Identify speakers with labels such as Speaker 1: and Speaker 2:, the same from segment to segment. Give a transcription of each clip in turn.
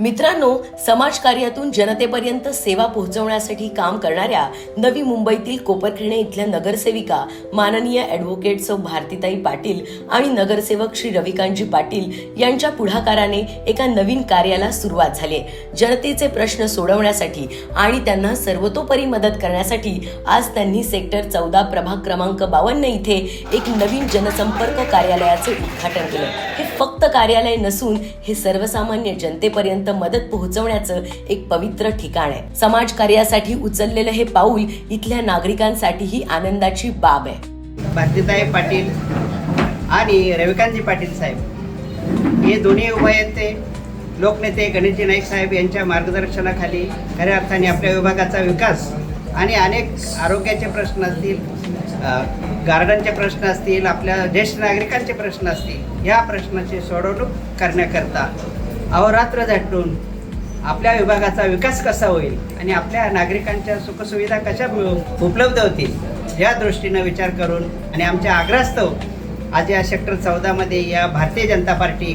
Speaker 1: मित्रांनो समाजकार्यातून जनतेपर्यंत सेवा पोहोचवण्यासाठी काम करणाऱ्या नवी मुंबईतील कोपरखिणे इथल्या नगरसेविका माननीय ॲडव्होकेट सौ भारतीताई पाटील आणि नगरसेवक श्री रविकांतजी पाटील यांच्या पुढाकाराने एका नवीन कार्याला सुरुवात झाली. जनतेचे प्रश्न सोडवण्यासाठी आणि त्यांना सर्वतोपरी मदत करण्यासाठी आज त्यांनी सेक्टर चौदा प्रभाग क्रमांक बावन्न इथे एक नवीन जनसंपर्क कार्यालयाचे उद्घाटन केलं. हे फक्त कार्यालय नसून हे सर्वसामान्य जनतेपर्यंत मदत पोहोचवण्याचं एक पवित्र ठिकाण आहे. समाज कार्यासाठी उचललेलं हे पाऊल इथल्या नागरिकांसाठीही आनंदाची बाब आहे.
Speaker 2: भारतीताई पाटील आणि रविकांतजी पाटील साहेब हे दोन्ही उभयते लोकनेते गणेशजी नाईक साहेब यांच्या मार्गदर्शनाखाली खऱ्या अर्थाने आपल्या विभागाचा विकास आणि अनेक आरोग्याचे प्रश्न असतील गार्डनचे प्रश्न असतील आपल्या ज्येष्ठ नागरिकांचे प्रश्न असतील या प्रश्नाची सोडवणूक करण्याकरता अहोरात्र झटून आपल्या विभागाचा विकास कसा होईल आणि आपल्या नागरिकांच्या सुखसुविधा कशा मिळू- उपलब्ध होतील या दृष्टीनं विचार करून आणि आमच्या आग्रहास्तव आज या सेक्टर चौदामध्ये या भारतीय जनता पार्टी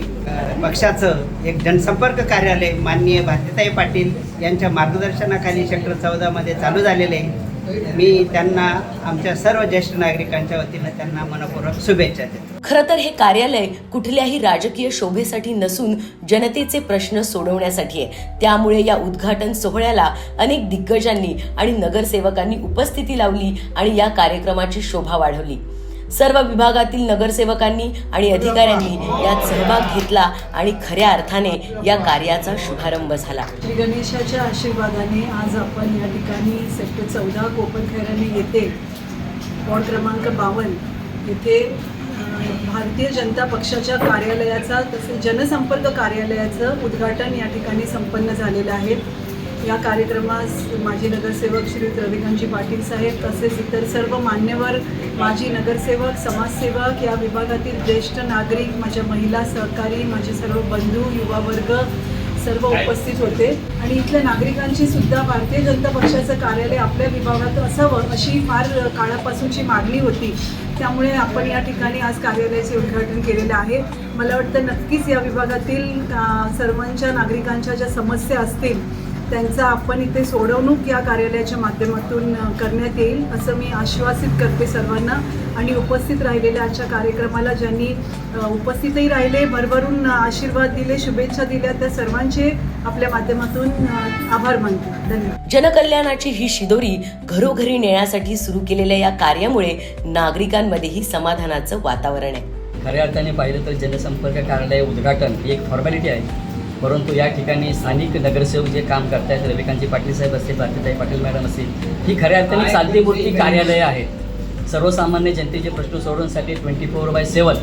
Speaker 2: पक्षाचं एक जनसंपर्क कार्यालय माननीय भारतीताई पाटील यांच्या मार्गदर्शनाखाली सेक्टर चौदामध्ये चालू झालेले आहे. मी त्यांना आमच्या सर्व ज्येष्ठ नागरिकांच्या वतीनं त्यांना मनपूर्वक शुभेच्छा देतो.
Speaker 1: खरं तर हे कार्यालय कुठल्याही राजकीय शोभेसाठी नसून जनतेचे प्रश्न सोडवण्यासाठी आहे. त्यामुळे या उद्घाटन सोहळ्याला अनेक दिग्गजांनी आणि नगरसेवकांनी उपस्थिती लावली आणि या कार्यक्रमाची शोभा वाढवली. सर्व विभागातील नगरसेवकांनी आणि अधिकाऱ्यांनी यात सहभाग घेतला आणि खऱ्या अर्थाने या कार्याचा शुभारंभ झाला.
Speaker 3: श्री गणेशाच्या आशीर्वादाने आज आपण या ठिकाणी सेक्टर चौदा कोपरखैरणे येथे वॉर्ड क्रमांक बावन्न येथे भारतीय जनता पक्षाच्या कार्यालयाचा तसेच जनसंपर्क कार्यालयाचं उद्घाटन या ठिकाणी संपन्न झालेलं आहे. या कार्यक्रमास माजी नगरसेवक श्री रविकांतजी पाटील साहेब तसेच इतर सर्व मान्यवर माजी नगरसेवक समाजसेवक या विभागातील ज्येष्ठ नागरिक माझ्या महिला सहकारी माझे सर्व बंधू युवा वर्ग सर्व उपस्थित होते. आणि इथल्या नागरिकांची सुद्धा भारतीय जनता पक्षाचं कार्यालय आपल्या विभागात असावं अशी फार काळापासूनची मागणी होती. त्यामुळे आपण या ठिकाणी आज कार्यालयाचे उद्घाटन केलेलं आहे. मला वाटतं नक्कीच या विभागातील सर्वांच्या नागरिकांच्या ज्या समस्या असतील त्यांचा आपण इथे सोडवणूक या कार्यालयाच्या माध्यमातून करण्यात येईल असं मी आश्वासित करते सर्वांना. आणि उपस्थित राहिलेल्या आजच्या कार्यक्रमाला ज्यांनी उपस्थितही राहिले भरभरून आशीर्वाद दिले शुभेच्छा दिल्या त्या सर्वांचे आपल्या माध्यमातून आभार मानते. धन्यवाद.
Speaker 1: जनकल्याणाची ही शिदोरी घरोघरी नेण्यासाठी सुरू केलेल्या या कार्यामुळे नागरिकांमध्येही समाधानाचं वातावरण आहे.
Speaker 4: खऱ्या अर्थाने पाहिलं तर जनसंपर्क कार्यालय उद्घाटन ही एक फॉर्मॅलिटी आहे. परंतु या ठिकाणी स्थानिक नगरसेवक जे काम करतायत रविकांतजी पाटील साहेब असतील भारतीताई पाटील मॅडम असतील ही खऱ्या अर्थाने चालतीपुरती कार्यालयं आहेत. सर्वसामान्य जनतेचे प्रश्न सोडवण्यासाठी ट्वेंटी फोर बाय सेवन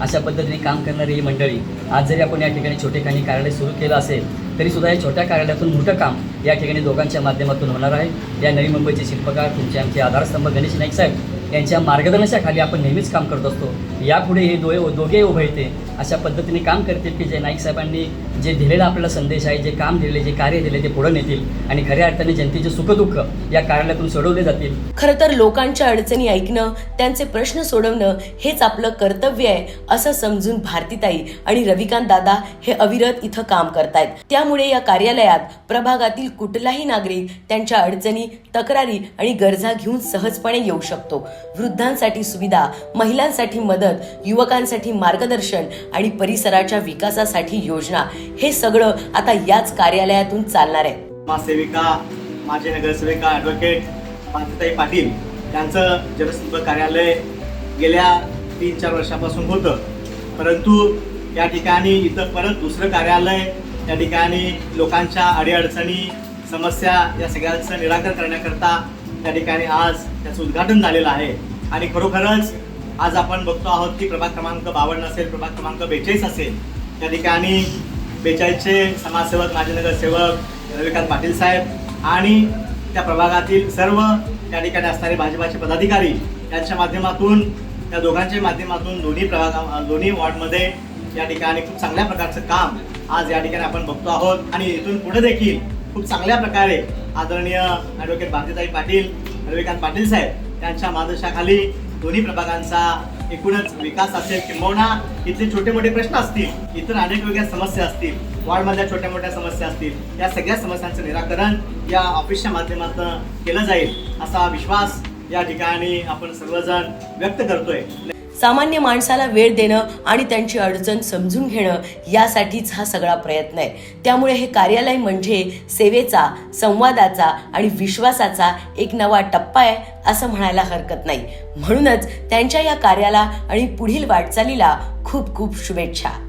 Speaker 4: अशा पद्धतीने काम करणारी ही मंडळी आज जरी आपण या ठिकाणी छोटेखानी कार्यालय सुरू केलं असेल तरीसुद्धा या छोट्या कार्यालयातून मोठं काम या ठिकाणी दोघांच्या माध्यमातून होणार आहे. या नवी मुंबईचे शिल्पकार तुमचे आमचे आधारस्तंभ गणेश नाईक साहेब यांच्या मार्गदर्शनाखाली आपण नेहमीच काम करत असतो. यापुढे हे दोघे दोघे उभे येते अशा पद्धतीने काम करतील की जे नाईक साहेबांनी जे दिलेला आपल्याला संदेश आहे जे काम दिले जे कार्य दिले ते पुढे नेतील आणि खऱ्या अर्थाने जनतेचे सुखदुःख या कार्यालयातून सोडवले जातील.
Speaker 1: खरं तर लोकांच्या अडचणी ऐकणं त्यांचे प्रश्न सोडवणं हेच आपलं कर्तव्य आहे असं समजून भारतीताई आणि रविकांत दादा हे अविरत इथं काम करतायत. त्यामुळे या कार्यालयात प्रभागातील कुठलाही नागरिक त्यांच्या अडचणी तक्रारी आणि गरजा घेऊन सहजपणे येऊ शकतो. वृद्धांसाठी सुविधा महिलांसाठी मदत युवकांसाठी मार्गदर्शन आणि परिसराच्या विकासासाठी योजना हे सगळं आता याच कार्यालयातून चालणार आहे.
Speaker 5: समाजसेविका माजी नगरसेविका ॲडव्होकेट भारतीताई पाटील यांचं जनसंपर्क कार्यालय गेल्या तीन चार वर्षापासून होतं. परंतु या ठिकाणी इथं परत दुसरं कार्यालय या ठिकाणी लोकांच्या अडीअडचणी समस्या या सगळ्यांचं निराकरण करण्याकरता त्या ठिकाणी आज त्याचं उद्घाटन झालेलं आहे. आणि खरोखरच आज आपण बघतो आहोत की प्रभाग क्रमांक बावन्न असेल प्रभाग क्रमांक बेचाळीस असेल त्या ठिकाणी बेचाळीसचे समाजसेवक माजी नगरसेवक रविकांत पाटील साहेब आणि त्या प्रभागातील सर्व त्या ठिकाणी असणारे भाजपाचे पदाधिकारी यांच्या माध्यमातून त्या दोघांच्या माध्यमातून दोन्ही प्रभागा दोन्ही वॉर्डमध्ये या ठिकाणी खूप चांगल्या प्रकारचं काम आज या ठिकाणी आपण बघतो आहोत. आणि इथून पुढे देखील खूप चांगल्या प्रकारे आदरणीय ॲडव्होकेट भारतीताई पाटील रविकांत पाटील साहेब त्यांच्या मार्गदर्शनाखाली दोन्ही प्रभागांचा एकूणच विकास असेल किंबहुना इथले छोटे मोठे प्रश्न असतील इतर अनेक वेगळ्या समस्या असतील वॉर्डमधल्या छोट्या मोठ्या समस्या असतील या सगळ्या समस्यांचं निराकरण या ऑफिसच्या माध्यमातून केलं जाईल असा विश्वास या ठिकाणी आपण सर्वजण व्यक्त करतोय.
Speaker 1: सामान्य माणसाला वेळ देणं आणि त्यांची अडचण समजून घेणं यासाठीच हा सगळा प्रयत्न आहे. त्यामुळे हे कार्यालय म्हणजे सेवेचा संवादाचा आणि विश्वासाचा एक नवा टप्पा आहे असं म्हणायला हरकत नाही. म्हणूनच त्यांच्या या कार्याला आणि पुढील वाटचालीला खूप खूप शुभेच्छा.